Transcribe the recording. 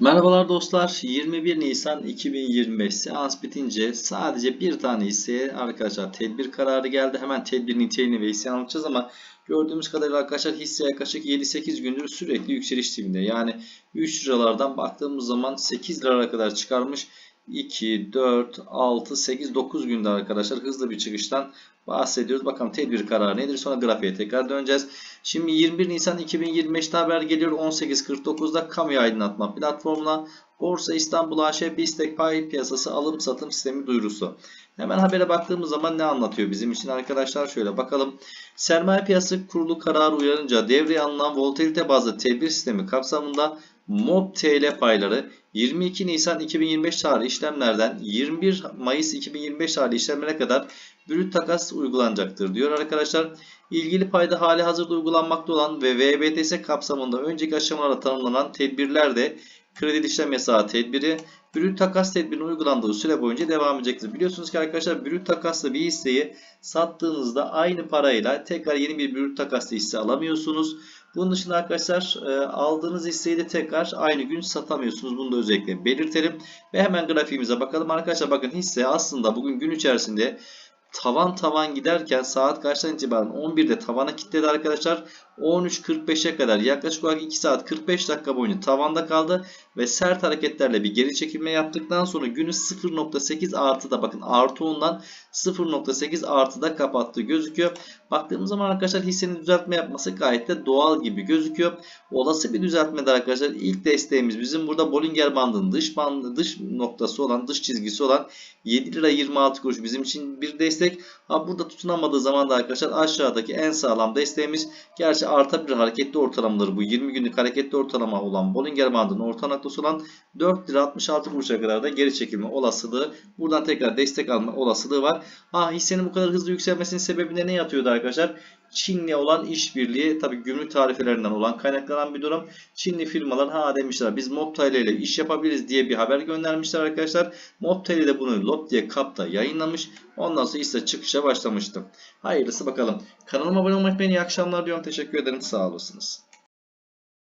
Merhabalar dostlar. 21 Nisan 2025 seans bitince sadece bir tane hisseye arkadaşlar tedbir kararı geldi. Hemen tedbir niteliğini ve hisseyi anlatacağız ama gördüğümüz kadarıyla arkadaşlar hisse yaklaşık 7-8 gündür sürekli yükseliş tipinde. Yani 3 liralardan baktığımız zaman 8 liralara kadar çıkarmış. 2, 4, 6, 8, 9 günde arkadaşlar hızlı bir çıkıştan bahsediyoruz. Bakalım tedbir kararı nedir? Sonra grafiğe tekrar döneceğiz. Şimdi 21 Nisan 2025'te haber geliyor. 18.49'da kamuya aydınlatma platformuna Borsa İstanbul AŞ BİSTEK pay piyasası alım satım sistemi duyurusu. Hemen habere baktığımız zaman ne anlatıyor bizim için arkadaşlar? Şöyle bakalım. Sermaye Piyasası Kurulu kararı uyarınca devreye alınan volatilite bazlı tedbir sistemi kapsamında MOB TL payları 22 Nisan 2025 tarih işlemlerden 21 Mayıs 2025 tarih işlemlere kadar brüt takas uygulanacaktır diyor arkadaşlar. İlgili payda hali hazırda uygulanmakta olan ve VBTS kapsamında önceki aşamalarda tanımlanan tedbirler de kredi işlem yasağı tedbiri, brüt takas tedbirinin uygulandığı süre boyunca devam edecektir. Biliyorsunuz ki arkadaşlar brüt takaslı bir hisseyi sattığınızda aynı parayla tekrar yeni bir brüt takaslı hisse alamıyorsunuz. Bunun dışında arkadaşlar e, aldığınız hisseyi de tekrar aynı gün satamıyorsunuz. Bunu da özellikle belirtelim. Ve hemen grafiğimize bakalım. Arkadaşlar bakın hisse aslında bugün gün içerisinde tavan tavan giderken saat kaçtan itibaren 11'de tavana kilitledi arkadaşlar. 13.45'e kadar yaklaşık olarak 2 saat 45 dakika boyunca tavanda kaldı ve sert hareketlerle bir geri çekilme yaptıktan sonra günü 0.8 artıda bakın artı 10'dan 0.8 artıda kapattığı gözüküyor. Baktığımız zaman arkadaşlar hissenin düzeltme yapması gayet de doğal gibi gözüküyor. Olası bir düzeltmede arkadaşlar ilk desteğimiz bizim burada Bollinger bandının dış bandı dış noktası olan dış çizgisi olan 7 lira 26 kuruş bizim için bir destek. Ha burada tutunamadığı zaman da arkadaşlar aşağıdaki en sağlam desteğimiz gerçi artabilir hareketli ortalamaları bu 20 günlük hareketli ortalama olan Bollinger bandının orta noktası olan 4 lira 66 kuruşa kadar da geri çekilme olasılığı buradan tekrar destek alma olasılığı var. Ha hissenin bu kadar hızlı yükselmesinin sebebinde ne yatıyordu arkadaşlar? Çin'le olan işbirliği tabi gümrük tarifelerinden olan kaynaklanan bir durum. Çinli firmalar ha demişler biz Mobtail ile iş yapabiliriz diye bir haber göndermişler arkadaşlar. Mobtail de bunu Lop diye kapta yayınlamış. Ondan sonra hisse çıkışa başlamıştı. Hayırlısı bakalım. Kanalıma abone olmayı unutmayın. İyi akşamlar diyorum. Teşekkür ederim. Sağ olasınız.